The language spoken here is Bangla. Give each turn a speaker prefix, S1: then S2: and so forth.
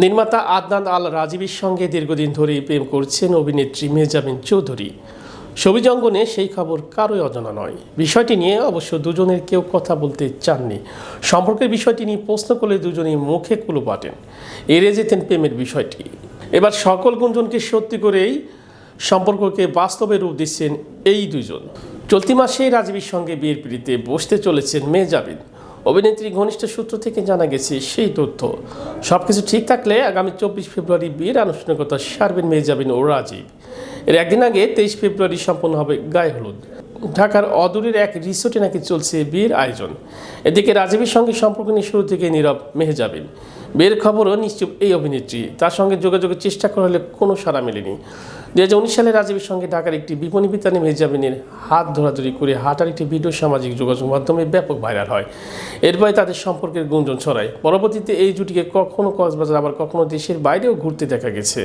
S1: নির্মাতা আদনান আল রাজীবের সঙ্গে দীর্ঘদিন ধরেই প্রেম করছেন অভিনেত্রী মেজাবিন চৌধুরী। ছবি অঙ্গনে সেই খবর কারোই অজানা নয়। বিষয়টি নিয়ে অবশ্য দুজনের কেউ কথা বলতে চাননি। সম্পর্কের বিষয়টি নিয়ে প্রশ্ন করলে দুজনেই মুখে কুলো পাটেন এড়িয়ে যেতেন প্রেমের বিষয়টি। এবার সকল গুঞ্জনকে সত্যি করেই সম্পর্ককে বাস্তবে রূপ দিচ্ছেন এই দুজন। চলতি মাসেই রাজীবের সঙ্গে বিয়ের পিড়িতে বসতে চলেছেন মেজাবিন অভিনেত্রী ঘনিষ্ঠ সূত্র থেকে জানা গেছে সেই তথ্য। সব কিছু ঠিক থাকলে আগামী চব্বিশ ফেব্রুয়ারি বিয়ের আনুষ্ঠানিকতা সারবেন মেজাবিন ও রাজীব এর একদিন আগে তেইশ ফেব্রুয়ারি সম্পন্ন হবে গায়ে হলুদ। ঢাকার অদূরের এক রিসোর্টে নাকি চলছে বিয়ের আয়োজন। এদিকে রাজীবের সঙ্গে সম্পর্ক নিয়ে শুরু থেকে নীরব মেহজাবিন। বিয়ের খবরও নিশ্চুপ এই অভিনেত্রী। তার সঙ্গে যোগাযোগের চেষ্টা করা হলে কোনো সাড়া মেলেনি। দু হাজার উনিশ সালে রাজীবের সঙ্গে ঢাকার একটি বিপণী বিতানে মেজাবিনের হাত ধরাধরি করে হাঁটার একটি ভিডিও সামাজিক যোগাযোগ মাধ্যমে ব্যাপক ভাইরাল হয়। এরপরে তাদের সম্পর্কের গুঞ্জন ছড়ায়। পরবর্তীতে এই জুটিকে কখনো কক্সবাজার, আবার কখনো দেশের বাইরেও ঘুরতে দেখা গেছে।